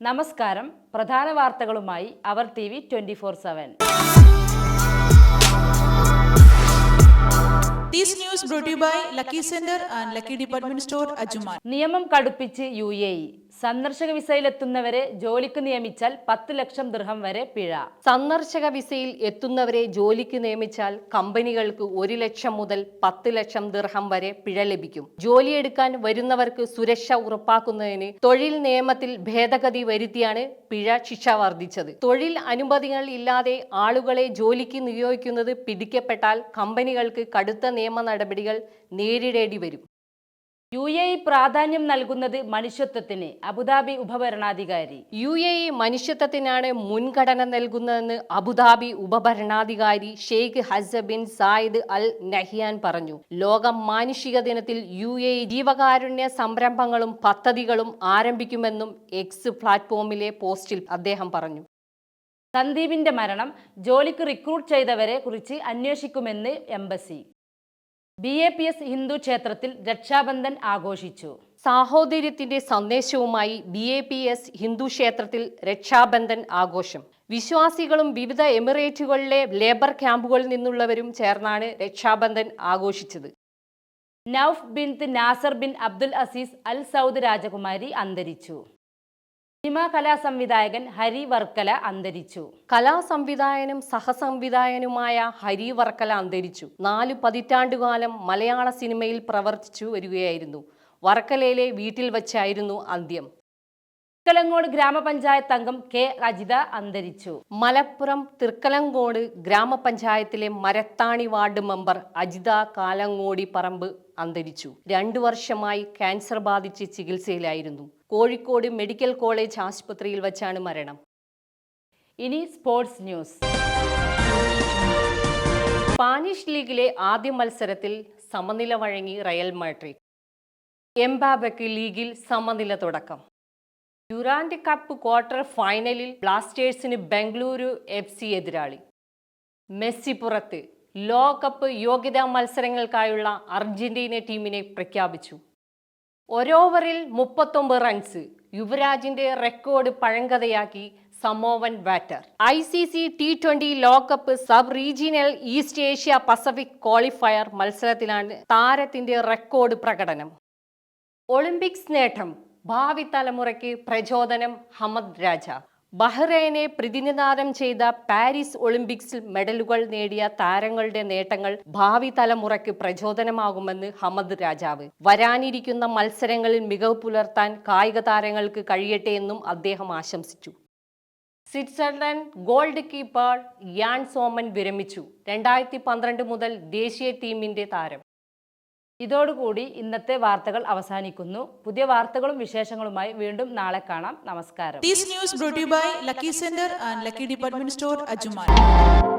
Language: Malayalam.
നമസ്കാരം. പ്രധാന വാർത്തകളുമായി our T V twenty four seven. News by Lucky Centre and Lucky department store Ajman നിയമം കടുപ്പിച്ച് യു എ സന്ദർശക വിസയിൽ എത്തുന്നവരെ ജോലിക്ക് നിയമിച്ചാൽ പത്ത് ലക്ഷം ദൃഹം വരെ പിഴ. സന്ദർശക വിസയിൽ എത്തുന്നവരെ ജോലിക്ക് നിയമിച്ചാൽ കമ്പനികൾക്ക് ഒരു ലക്ഷം മുതൽ പത്ത് ലക്ഷം ദൃഹം വരെ പിഴ ലഭിക്കും. ജോലിയെടുക്കാൻ വരുന്നവർക്ക് സുരക്ഷ ഉറപ്പാക്കുന്നതിന് തൊഴിൽ നിയമത്തിൽ ഭേദഗതി വരുത്തിയാണ് പിഴ ശിക്ഷ വർദ്ധിച്ചത്. തൊഴിൽ അനുമതികൾ ഇല്ലാതെ ആളുകളെ ജോലിക്ക് നിയോഗിക്കുന്നത് പിടിക്കപ്പെട്ടാൽ കമ്പനികൾക്ക് കടുത്ത നിയമ നടപടികൾ നേരിടേണ്ടി വരും. യു എ ഇ പ്രാധാന്യം നൽകുന്നത് മനുഷ്യത്വത്തിന് അബുദാബി ഉപഭരണാധികാരി. യു എ ഇ മനുഷ്യത്വത്തിനാണ് മുൻഗണന നൽകുന്നതെന്ന് Abu Dhabi ഉപഭരണാധികാരി Sheikh Hazza bin Zayed Al Nahyan പറഞ്ഞു. ലോക മാനുഷിക ദിനത്തിൽ യു എ ഇ ജീവകാരുണ്യ സംരംഭങ്ങളും പദ്ധതികളും ആരംഭിക്കുമെന്നും എക്സ് പ്ലാറ്റ്ഫോമിലെ പോസ്റ്റിൽ അദ്ദേഹം പറഞ്ഞു. സന്ദീപിന്റെ മരണം ജോലിക്ക് റിക്രൂട്ട് ചെയ്തവരെ കുറിച്ച് അന്വേഷിക്കുമെന്ന് embassy. B A P S Hindu ക്ഷേത്രത്തിൽ രക്ഷാബന്ധൻ ആഘോഷിച്ചു. സാഹോദര്യത്തിന്റെ സന്ദേശവുമായി B A P S Hindu ക്ഷേത്രത്തിൽ രക്ഷാബന്ധൻ ആഘോഷം. വിശ്വാസികളും വിവിധ എമിറേറ്റുകളിലെ ലേബർ ക്യാമ്പുകളിൽ നിന്നുള്ളവരും ചേർന്നാണ് രക്ഷാബന്ധൻ ആഘോഷിച്ചത്. Nouf bin Nasser bin Abdul Aziz Al Saud രാജകുമാരി അന്തരിച്ചു. സിനിമാ കലാ സംവിധായകൻ ഹരി വർക്കല അന്തരിച്ചു. കലാ സംവിധായനും സഹസംവിധായകനുമായ ഹരി വർക്കല അന്തരിച്ചു. നാലു പതിറ്റാണ്ടുകാലം മലയാള സിനിമയിൽ പ്രവർത്തിച്ചു വരികയായിരുന്നു. വർക്കലയിലെ വീട്ടിൽ വച്ചായിരുന്നു അന്ത്യം. തിർക്കലങ്ങോട് ഗ്രാമപഞ്ചായത്ത് അംഗം കെ അജിത അന്തരിച്ചു. മലപ്പുറം തിർക്കലങ്കോട് ഗ്രാമപഞ്ചായത്തിലെ മരത്താണി വാർഡ് മെമ്പർ അജിത കാലങ്ങോടി പറമ്പ് അന്തരിച്ചു. രണ്ടു വർഷമായി ക്യാൻസർ ബാധിച്ച് ചികിത്സയിലായിരുന്നു. കോഴിക്കോട് മെഡിക്കൽ കോളേജ് ആശുപത്രിയിൽ വച്ചാണ് മരണം. ഇനി സ്പോർട്സ് ന്യൂസ്. സ്പാനിഷ് ലീഗിലെ ആദ്യ മത്സരത്തിൽ സമനില വഴങ്ങി റയൽ മാഡ്രിഡ്. എംബാബയ്ക്ക് ലീഗിൽ സമനില തുടക്കം. ഡ്യൂറാൻഡ് കപ്പ് ക്വാർട്ടർ ഫൈനലിൽ ബ്ലാസ്റ്റേഴ്സിന് ബംഗളൂരു എഫ് സി എതിരാളി. മെസ്സി പുറത്ത്. ലോകകപ്പ് യോഗ്യതാ മത്സരങ്ങൾക്കായുള്ള അർജന്റീന ടീമിനെ പ്രഖ്യാപിച്ചു. ഒരോവറിൽ മുപ്പത്തൊമ്പത് റൺസ് യുവരാജിന്റെ record പഴങ്കഥയാക്കി Samoan batter. I C C T twenty ലോകകപ്പ് sub regional East Asia Pacific qualifier മത്സരത്തിലാണ് താരത്തിന്റെ റെക്കോർഡ് പ്രകടനം. ഒളിമ്പിക്സ് നേട്ടം ഭാവി തലമുറയ്ക്ക് പ്രചോദനം ഹമദ് രാജ. ബഹ്റൈനെ പ്രതിനിധാനം ചെയ്ത പാരീസ് ഒളിമ്പിക്സിൽ മെഡലുകൾ നേടിയ താരങ്ങളുടെ നേട്ടങ്ങൾ ഭാവി തലമുറയ്ക്ക് പ്രചോദനമാകുമെന്ന് ഹമദ് രാജാവ്. വരാനിരിക്കുന്ന മത്സരങ്ങളിൽ മികവ് പുലർത്താൻ കായിക താരങ്ങൾക്ക് കഴിയട്ടെ എന്നും അദ്ദേഹം ആശംസിച്ചു. സ്വിറ്റ്സർലൻഡ് ഗോൾഡ് കീപ്പർ യാൻ സോമൻ വിരമിച്ചു. രണ്ടായിരത്തി പന്ത്രണ്ട് മുതൽ ദേശീയ ടീമിന്റെ താരം. ഇതോടുകൂടി ഇന്നത്തെ വാർത്തകൾ അവസാനിക്കുന്നു പുതിയ വാർത്തകളും വിശേഷങ്ങളുമായി വീണ്ടും നാളെ കാണാം നമസ്കാരം news brought to you by Lucky Center and Lucky Department Store, Ajuman.